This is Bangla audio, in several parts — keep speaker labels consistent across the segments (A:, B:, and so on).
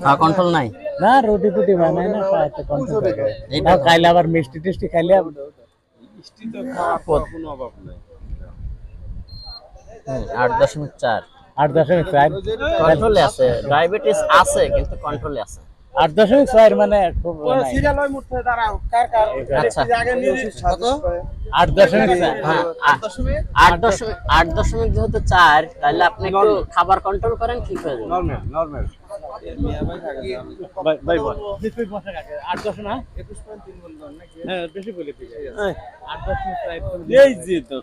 A: হ্যাঁ কন্ট্রোল নাই?
B: না রুটি টুটি বানাই না খাওয়াতে কন্ট্রোল খাইলে আবার মিষ্টি টিষ্টি খাইলে আবার-
A: হুম, আট দশমিক চার।
B: আট দশমিক চার।
A: কন্ট্রোলে আছে ডায়াবেটিস আছে কিন্তু কন্ট্রোলে আছে।
B: আট দশমিক ছয় মানে খুব।
A: আচ্ছা
B: আট দশমিক
A: হ্যাঁ আট দশমিক আট দশমিক যেহেতু চার তাহলে আপনি একটু খাবার কন্ট্রোল করেন ঠিক হয়ে যাবে
B: ভাই ভাই বল আট দশ না হ্যাঁ বেশি বলে দিই আট দশমিক চার এই যে তো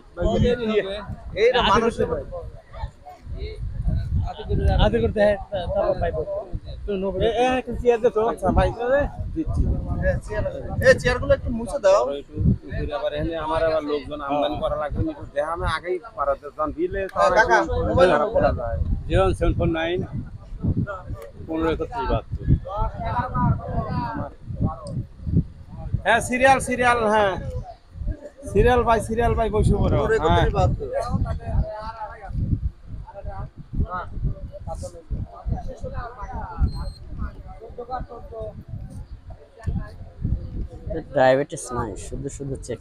B: আদে করতে হ্যাঁ
C: আমার আবার লোকজন আমদানি করা লাগবে না দেখা আমি আগেই পারাতে যখন দিলে
D: হ্যাঁ, কাকা, মোবাইল নাম্বার বলো।
C: জিরো সেভেন ফোর নাইন পনেরো একত্রিশ বাহাত্তর। হ্যাঁ সিরিয়াল সিরিয়াল হ্যাঁ। সিরিয়াল বাই সিরিয়াল বাই বসে পড়ো। হ্যাঁ
D: একত্রিশ বাহাত্তর।
A: ডায়াবেটিস নাই শুধু শুধু চেক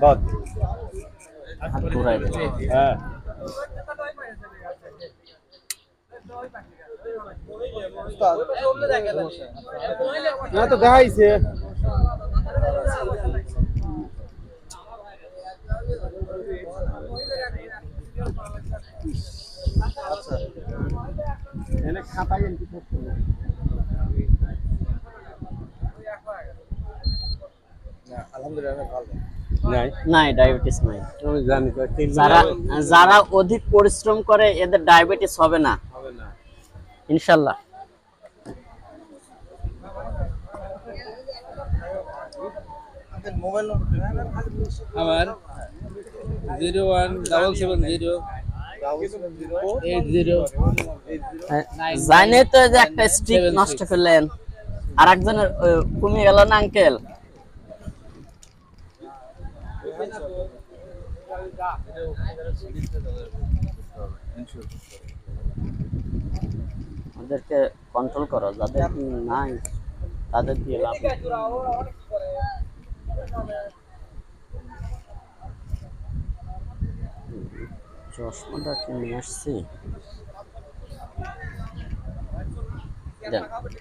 C: বাদ
A: হাত
C: হ্যাঁ না তো দেখাইছে। এনে নাই?
A: নাই ডায়াবেটিস নাই।
C: জানি
A: যারা যারা অধিক পরিশ্রম করে এদের ডায়াবেটিস হবে না। ইনশাল্লাহ।
D: আপনাদের মোবাইল নম্বর
E: আমার zero one double seven zero eight zero
A: জানে তো যে একটা স্টিক নষ্ট করলেন। আর একজনের কমে গেল না আঙ্কেল ওদেরকে কন্ট্রোল করো যাদের নাই তাদের দিয়ে লাভ। চশমাটা কি নিয়ে আসছি। Yeah. The.